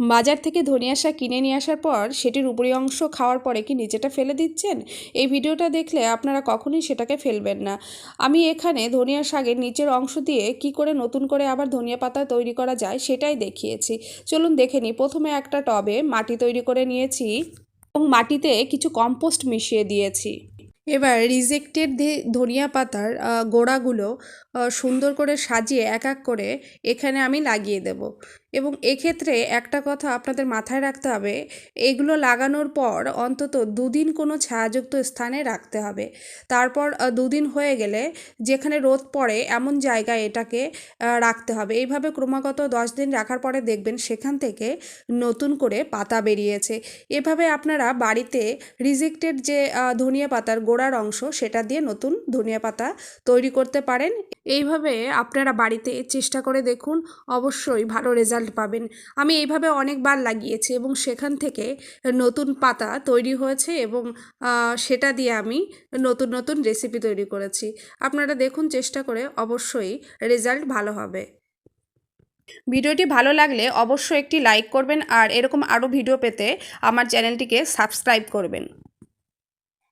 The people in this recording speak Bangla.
বাজার থেকে ধনিয়া শাক কিনে নিয়ে আসার পর সেটির উপরি অংশ খাওয়ার পরে কি নিচেটা ফেলে দিচ্ছেন? এই ভিডিওটা দেখলে আপনারা কখনোই সেটাকে ফেলবেন না। আমি এখানে ধনিয়া শাকের নিচের অংশ দিয়ে কি করে নতুন করে আবার ধনিয়া পাতা তৈরি করা যায় সেটাই দেখিয়েছি। চলুন দেখে নিই। প্রথমে একটা টবে মাটি তৈরি করে নিয়েছি এবং মাটিতে কিছু কম্পোস্ট মিশিয়ে দিয়েছি। এবার রিজেক্টেড ধনিয়া পাতার গোড়াগুলো সুন্দর করে সাজিয়ে এক এক করে এখানে আমি লাগিয়ে দেব। এবং এক্ষেত্রে একটা কথা আপনাদের মাথায় রাখতে হবে, এগুলো লাগানোর পর অন্তত দুদিন কোনো ছায়াযুক্ত স্থানে রাখতে হবে। তারপর দুদিন হয়ে গেলে যেখানে রোদ পড়ে এমন জায়গায় এটাকে রাখতে হবে। এইভাবে ক্রমাগত দশ দিন রাখার পরে দেখবেন সেখান থেকে নতুন করে পাতা বেরিয়েছে। এভাবে আপনারা বাড়িতে রিজেক্টেড যে ধনিয়া পাতার গোড়ার অংশ সেটা দিয়ে নতুন ধনিয়া পাতা তৈরি করতে পারেন। এইভাবে আপনারা বাড়িতে চেষ্টা করে দেখুন, অবশ্যই ভালো রেজাল্ট পাবেন। আমি এইভাবে অনেকবার লাগিয়েছি এবং সেখান থেকে নতুন পাতা তৈরি হয়েছে এবং সেটা দিয়ে আমি নতুন নতুন রেসিপি তৈরি করেছি। আপনারা দেখুন চেষ্টা করে অবশ্যই রেজাল্ট ভালো হবে। ভিডিওটি ভালো লাগলে অবশ্যই একটি লাইক করবেন আর এরকম আরও ভিডিও পেতে আমার চ্যানেলটিকে সাবস্ক্রাইব করবেন।